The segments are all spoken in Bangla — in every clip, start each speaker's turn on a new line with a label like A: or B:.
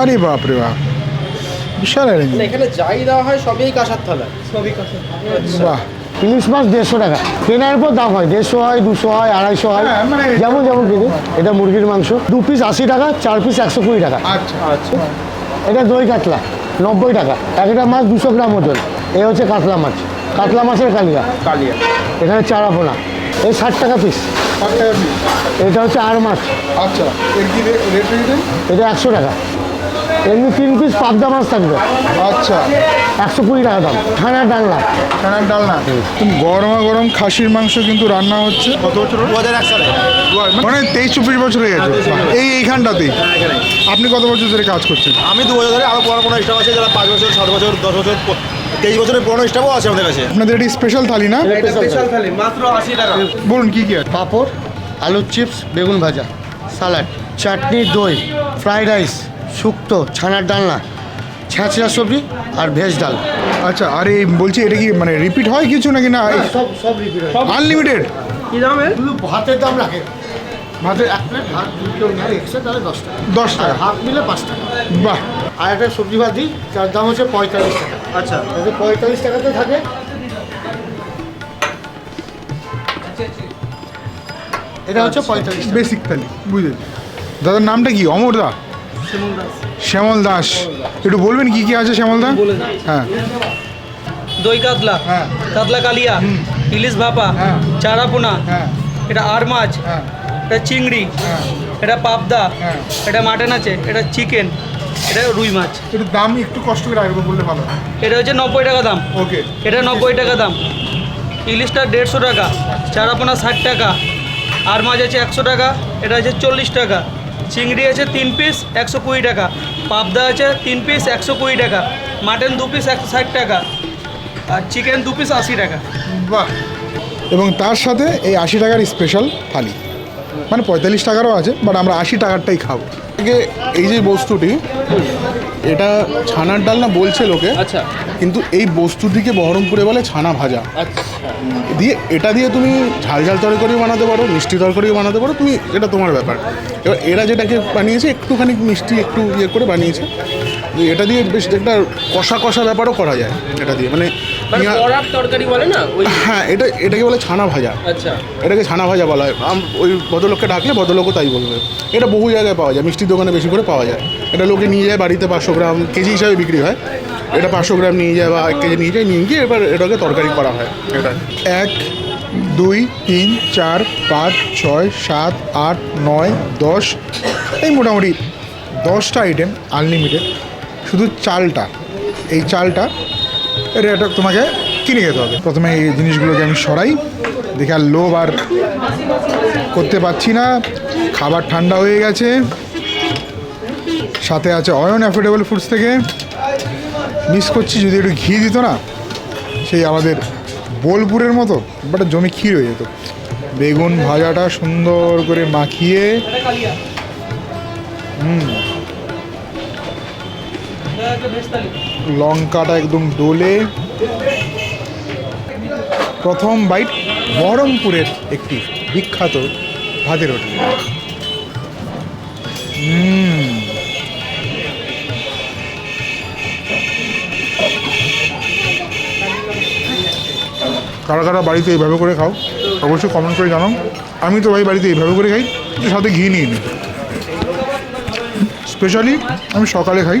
A: আরে বাপ রে বাপ বিশাল অ্যারেঞ্জমেন্ট মানে
B: এখানে যাই দেওয়া হয় সবই কাঁসার থালা
C: সবই কাঁসার
A: আচ্ছা। বাহ ইলিশ মাছ দেড়শো টাকা কেনার পর দাম হয় দেড়শো হয় দুশো হয় আড়াইশো হয় হ্যাঁ, মানে যেমন যেমন কিনে এটা মুরগির মাংস দু পিস আশি টাকা চার পিস একশো কুড়ি টাকা আচ্ছা আচ্ছা এটা দই কাতলা নব্বই টাকা একটা মাছ দুশো গ্রাম ওজন এ হচ্ছে কাতলা মাছ কাতলা মাছের কালিয়া কালিয়া এখানে চারা পোনা এই ষাট টাকা পিস এটা হচ্ছে আর মাছ আচ্ছা এটা একশো টাকা এমনি তিন পিস পাবদা মাছ থাকবে আচ্ছা একশো কুড়ি টাকা দাম ছানার ডালনা ছানার ডালনা গরমা গরম খাসির মাংস কিন্তু রান্না হচ্ছে
B: কত বছর দু হাজার এক সালে
A: মানে তেইশ চব্বিশ বছর হয়ে গেছে হ্যাঁ, এই এইখানটাতেই হ্যাঁ, আপনি কত বছর ধরে কাজ করছেন
B: আমি দু বছর ধরে আরও পুরোনো কোনো স্টাফ আছে যারা পাঁচ বছর সাত বছর দশ বছর তেইশ বছরের পুরনো স্টাফও আছে আমাদের কাছে
A: আপনাদের এটি স্পেশাল থালি না
B: স্পেশাল থালি মাত্র আশি টাকা
A: বলুন কী কী আছে পাঁপড় আলুর চিপস বেগুন ভাজা সালাড চাটনি দই ফ্রাইড রাইস শুক্তো ছানার ডালনা ছ্যাঁচড়া সবজি আর ভেজ ডাল আচ্ছা আরে বলছি এটা কি মানে রিপিট হয় কিছু নাকি না
B: সব সব রিপিট
A: আনলিমিটেড
C: কি দামে
B: শুধু ভাতের দাম রাখে ভাতের এক প্লেট ভাত দু কিলো নেয় এক্সট্রা তাহলে দশ টাকা দশ টাকা হাফ মিলে পাঁচ টাকা বাহ আর একটা সবজি ভাত দিই তার দাম হচ্ছে পঁয়তাল্লিশ টাকা আচ্ছা তাহলে পঁয়তাল্লিশ টাকাতে থাকে এটা হচ্ছে পঁয়তাল্লিশ
A: বেসিক থালি বুঝলেন দাদার নামটা কি অমর দা শ্যামল দাস একটু বলবেন কি কি আছে শ্যামল দাস
B: হ্যাঁ
C: দই কাতলা হ্যাঁ। কাতলা কালিয়া ইলিশ ভাপা হ্যাঁ। চারাপোনা হ্যাঁ। এটা আর মাছ এটা চিংড়ি এটা পাবদা এটা মাটন আছে এটা চিকেন এটা রুই মাছ
A: একটু দাম একটু কষ্ট করে আসবে বললে ভালো
C: এটা হচ্ছে নব্বই টাকা দাম ওকে এটা নব্বই টাকা দাম ইলিশটা দেড়শো টাকা চারাপোনা ষাট টাকা আর মাছ আছে একশো টাকা এটা আছে চল্লিশ টাকা চিংড়ি আছে তিন পিস একশো কুড়ি টাকা পাবদা আছে তিন পিস একশো কুড়ি টাকা মাটন দু পিস একশো ষাট টাকা আর চিকেন দু পিস আশি টাকা
A: বাহ এবং তার সাথে এই আশি টাকার স্পেশাল থালি মানে পঁয়তাল্লিশ টাকারও আছে বাট আমরা আশি টাকারটাই খাবো এই যে বস্তুটি এটা ছানার ডাল না বলছে লোকে আচ্ছা কিন্তু এই বস্তুটিকে বহরমপুরে বলে ছানা ভাজা আচ্ছা। দিয়ে এটা দিয়ে তুমি ঝাল ঝাল তরকারিও বানাতে পারো মিষ্টি তরকারিও বানাতে পারো তুমি এটা তোমার ব্যাপার এবার এরা যেটাকে বানিয়েছে একটুখানি মিষ্টি একটু ইয়ে করে বানিয়েছে এটা দিয়ে বেশ একটা কষা কষা ব্যাপারও করা যায় এটা দিয়ে মানে,
B: মানে তরকারি বলে না
A: হ্যাঁ এটা এটাকে বলে ছানা ভাজা আচ্ছা এটাকে ছানা ভাজা বলা হয় ওই ভদ্রলোককে ডাকলে ভদ্রলোকও তাই বলবে এটা বহু জায়গায় পাওয়া যায় মিষ্টির দোকানে বেশি করে পাওয়া যায় এটা লোকে নিয়ে যায় বাড়িতে পাঁচশো গ্রাম কেজি হিসাবে বিক্রি হয় এটা পাঁচশো গ্রাম নিয়ে যায় বা এক কেজি নিয়ে যায় নিয়ে গিয়ে এবার এটাকে তরকারি করা হয় এটা এক দুই তিন চার পাঁচ ছয় সাত আট নয় দশ এই মোটামুটি দশটা আইটেম আনলিমিটেড শুধু চালটা এই চালটা এটা একটা তোমাকে কিনে খেতে হবে প্রথমে এই জিনিসগুলোকে আমি সরাই দেখে আর লোভ আর করতে পারছি না খাবার ঠান্ডা হয়ে গেছে সাথে আছে অয়ন অ্যাফোর্ডেবল ফুডস থেকে মিস করছি যদি একটু ঘি দিত না সেই আমাদের বোলপুরের মতো বাট জমি ক্ষীর হয়ে যেত বেগুন ভাজাটা সুন্দর করে মাখিয়ে হুম লঙ্কাটা একদম ডোলে প্রথম বাইট বহরমপুরের একটি বিখ্যাত ভাতের হোটেল কারা কারা বাড়িতে এইভাবে করে খাও অবশ্যই কমেন্ট করে জানাও আমি তো ভাই বাড়িতে এইভাবে করে খাই সাথে ঘি নিয়ে নিই স্পেশালি আমি সকালে খাই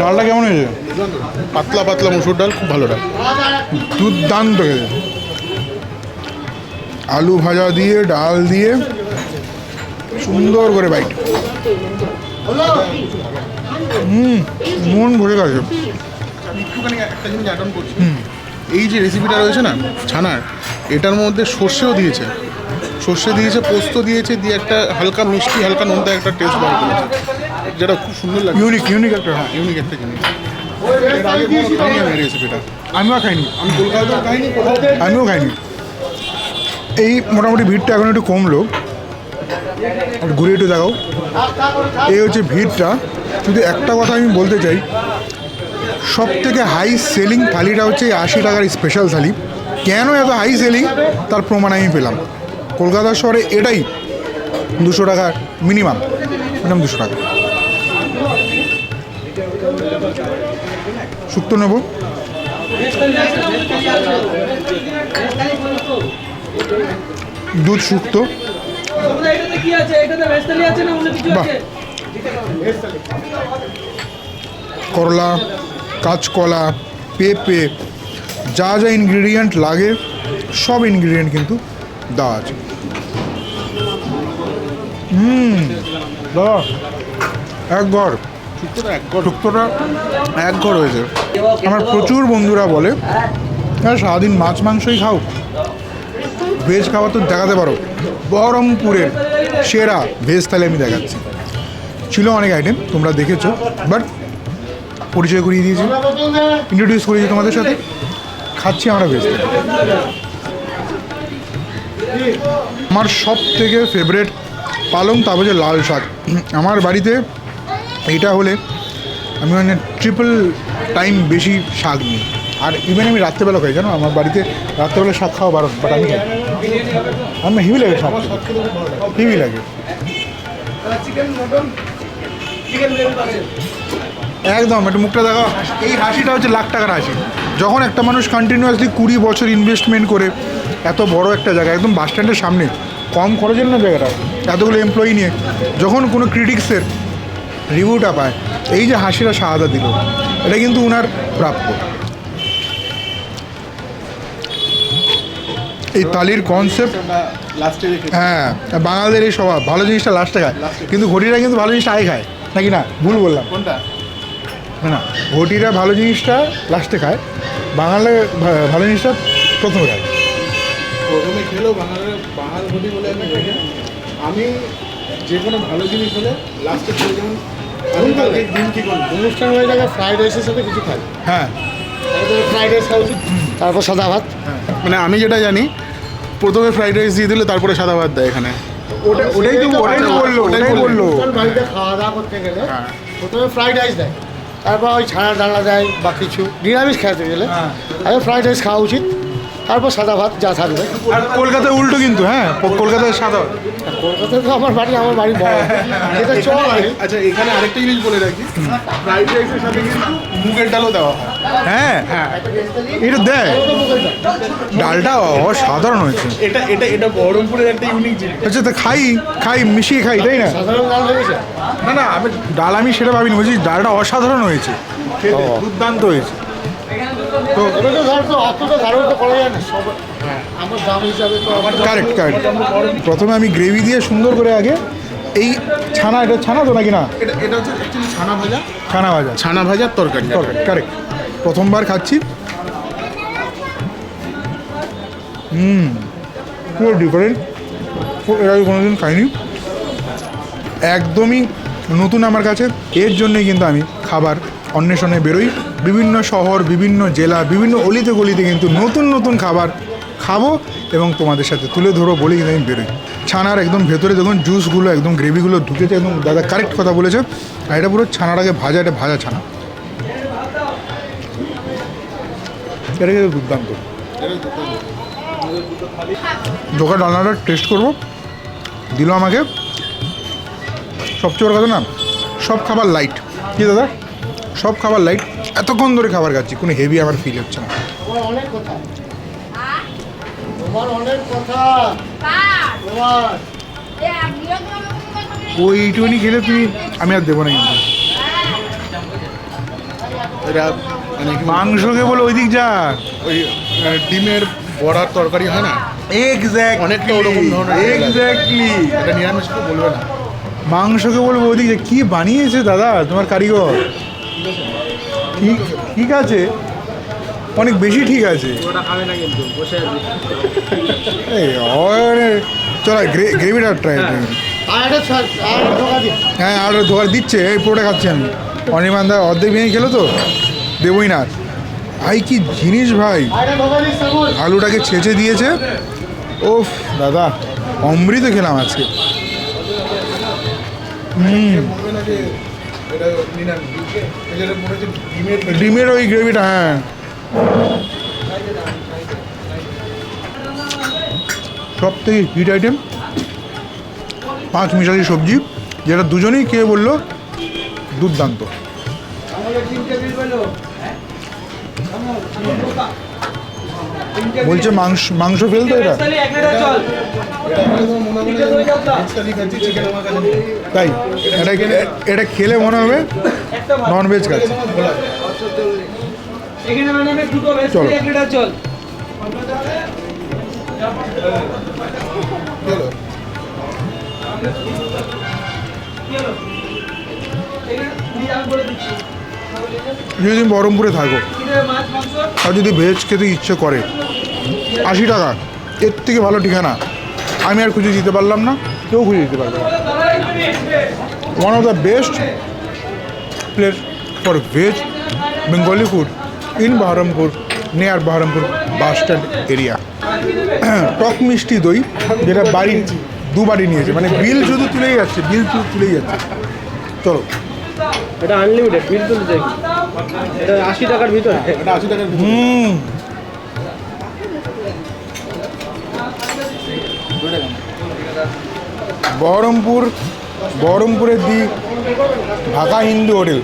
A: ডালটা কেমন হয়েছে পাতলা পাতলা মুসুর ডাল খুব ভালো ডাল দুর্দান্ত হয়েছে আলু ভাজা দিয়ে ডাল দিয়ে সুন্দর করে বাইট হুম মন ভরে গেছে এই যে রেসিপিটা রয়েছে না ছানার এটার মধ্যে সর্ষেও দিয়েছে সর্ষে দিয়েছে পোস্ত দিয়েছে দিয়ে একটা হালকা মিষ্টি হালকা নোনতা একটা টেস্ট বার করেছে যেটা খুব সুন্দর লাগে ইউনিক ইউনিক একটা হ্যাঁ ইউনিক একটা জিনিস আমি আমিও খাইনি
C: আমি খাইনি
A: আমিও খাইনি এই মোটামুটি ভিড়টা এখন একটু কমলো ঘুরে একটু দেখাও এই হচ্ছে ভিড়টা শুধু একটা কথা আমি বলতে চাই সব থেকে হাই সেলিং থালিটা হচ্ছে আশি টাকার স্পেশাল থালি কেন এত হাই সেলিং তার প্রমাণ আমি পেলাম কলকাতা শহরে এটাই দুশো টাকার মিনিমাম মিনিমাম দুশো টাকা শুক্তো নেব দুধ শুক্তো বাহ করলা কাঁচকলা পেঁপে যা যা ইনগ্রিডিয়েন্ট লাগে সব ইনগ্রিডিয়েন্ট কিন্তু দেওয়া আছে হুম দাদা এক শুক্তোটা এক ঘর হয়েছে আমার প্রচুর বন্ধুরা বলে হ্যাঁ সারাদিন মাছ মাংসই খাও ভেজ খাওয়া তো দেখাতে পারো বহরমপুরের সেরা ভেজ তাহলে আমি দেখাচ্ছি ছিল অনেক আইটেম তোমরা দেখেছো বাট পরিচয় করিয়ে দিয়েছি ইন্ট্রোডিউস করিয়েছি তোমাদের সাথে খাচ্ছি আমরা ভেজ আমার সব থেকে ফেভারেট পালং তা যে লাল শাক আমার বাড়িতে এটা হলে আমি মানে ট্রিপল টাইম বেশি শাক নিই আর ইভেন আমি রাত্রেবেলা খাই জানো আমার বাড়িতে রাত্রেবেলা শাক খাওয়া বারণ বাট আমি খাই আমার হিভি লাগে শাক হিভি লাগে একদম একটা মুখটা দেখো এই হাসিটা হচ্ছে লাখ টাকার হাসি যখন একটা মানুষ কন্টিনিউয়াসলি কুড়ি বছর ইনভেস্টমেন্ট করে এত বড় একটা জায়গা একদম বাস স্ট্যান্ডের সামনে কম খরচের না জায়গাটা এতগুলো এমপ্লয়ি নিয়ে যখন কোনো ক্রিটিক্সের রিভিউটা পায় এই যে হাসিরা সাহাদা দিল এটা কিন্তু ওনার প্রাপ্য এই তালির কনসেপ্ট হ্যাঁ বাঙালিদের এই স্বভাব ভালো জিনিসটা লাস্টে খায় কিন্তু ঘটিরা কিন্তু ভালো জিনিসটা আগে খায় নাকি না ভুল বললাম না ঘটিরা ভালো জিনিসটা লাস্টে খায় বাঙালি ভালো জিনিসটা প্রথমে খায়
C: প্রথমে বাঙালি বাঙাল ঘটি বলে আমি যে কোনো ভালো জিনিস হলে লাস্টে চলে যেমন আমি
B: অনুষ্ঠান হয়ে রাইসের সাথে কিছু হ্যাঁ রাইস খাওয়া উচিত তারপর সাদা ভাত হ্যাঁ।
A: মানে আমি যেটা জানি প্রথমে ফ্রাইড রাইস দিয়ে দিলে তারপরে সাদা ভাত দেয় এখানে ওটাই বললো বললো
B: হ্যাঁ। প্রথমে রাইস দেয় তারপর ওই ছানা ডালা দেয় বা কিছু নিরামিষ খেতে গেলে ফ্রাইড হ্যাঁ। রাইস খাওয়া উচিত তারপর সাদা ভাত যা থাকবে
A: কলকাতায় উল্টো কিন্তু হ্যাঁ কলকাতায় সাদা
B: কলকাতায় তো আমার বাড়ি আমার বাড়ি বড় এটা চলে
C: আচ্ছা এখানে আরেকটা জিনিস বলে রাখি ফ্রাইড রাইসের সাথে কিন্তু মুগের ডালও দেওয়া হয়
A: হ্যাঁ হ্যাঁ এটা দেয় ডালটা অসাধারণ হয়েছে
C: এটা এটা এটা বহরমপুরের একটা ইউনিক জিনিস
A: আচ্ছা তো খাই খাই মিশিয়ে খাই তাই না সাধারণ ডাল হয়েছে না না আমি ডাল আমি সেটা ভাবিনি বুঝি ডালটা অসাধারণ হয়েছে দুর্দান্ত হয়েছে
B: কারেক্ট
A: কারেক্ট প্রথমে আমি গ্রেভি দিয়ে সুন্দর করে আগে এই ছানা এটা ছানা তো নাকি না ছানা ভাজা ছানা ভাজার তরকারি তরকারি কারেক্ট প্রথমবার খাচ্ছি হুম পুরো ডিফারেন্ট এর আগে কোনোদিন খাইনি একদমই নতুন আমার কাছে এর জন্যই কিন্তু আমি খাবার অন্বেষণে বেরোই বিভিন্ন শহর বিভিন্ন জেলা বিভিন্ন অলিতে গলিতে কিন্তু নতুন নতুন খাবার খাবো এবং তোমাদের সাথে তুলে ধরো বলে কিন্তু আমি বেরোই ছানার একদম ভেতরে দেখুন জুসগুলো একদম গ্রেভিগুলো ঢুকেছে একদম দাদা কারেক্ট কথা বলেছে আর এটা পুরো ছানাটাকে ভাজা এটা ভাজা ছানা এটাকে দুর্দান্ত দোকান ডালনাটা টেস্ট করব দিল আমাকে সবচেয়ে বড় কথা না সব খাবার লাইট কি দাদা সব খাবার লাইট এতক্ষণ ধরে খাবার খাচ্ছি কোনো হেভি আমার ফিল হচ্ছে না ওইটুকুনি খেলে তুমি আমি আর দেবো না কিন্তু এটা মানে মাংসকে বলে ওই দিক যা
C: ওই ডিমের বড়ার তরকারি হয় না অনেকটা নিরামিষ তো না
A: মাংসকে বলবো ওইদিক দিক যা বানিয়েছে দাদা তোমার কারিগর ঠিক ঠিক আছে অনেক বেশি ঠিক আছে চল গ্রেভিটা হ্যাঁ। ট্রাই হ্যাঁ আর ধোয়ার দিচ্ছে এই পুরোটা খাচ্ছি আমি অনিমান দা অর্ধেক ভেঙে খেলো তো দেবই না ভাই কি জিনিস ভাই আলুটাকে ছেঁচে দিয়েছে ওফ দাদা অমৃত খেলাম আজকে হুম ডিমের ওই গ্রেভিটা হ্যাঁ সব থেকে হিট আইটেম পাঁচ মিশালি সবজি যেটা দুজনেই কে বললো দুর্দান্ত বলছে মাংস মাংস ফেলতো এটা তাই এটা এটা খেলে মনে হবে ননভেজ খাচ্ছে মানে চলো যদি বহরমপুরে থাকো আর যদি ভেজ খেতে ইচ্ছে করে আশি টাকা এর থেকে ভালো ঠিকানা আমি আর খুঁজে দিতে পারলাম না কেউ খুঁজে দিতে পারবে one of the best place for veg Bengali food in Baharampur near Baharampur bus area টক মিষ্টি দই যেটা বাড়ি দুবারই নিয়েছে মানে বিল শুধু তুলেই যাচ্ছে বিল শুধু তুলেই যাচ্ছে চলো
B: এটা আনলিমিটেড বিল যাই এটা আশি টাকার ভিতরে
A: এটা আশি টাকার হুম বহরমপুর বহরমপুরের দি ঢাকা হিন্দু হোটেল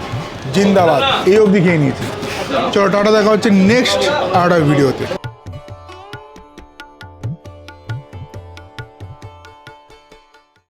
A: জিন্দাবাদ এই অবধি খেয়ে নিয়েছি চলো টাটা দেখা হচ্ছে নেক্সট আরেকটা ভিডিওতে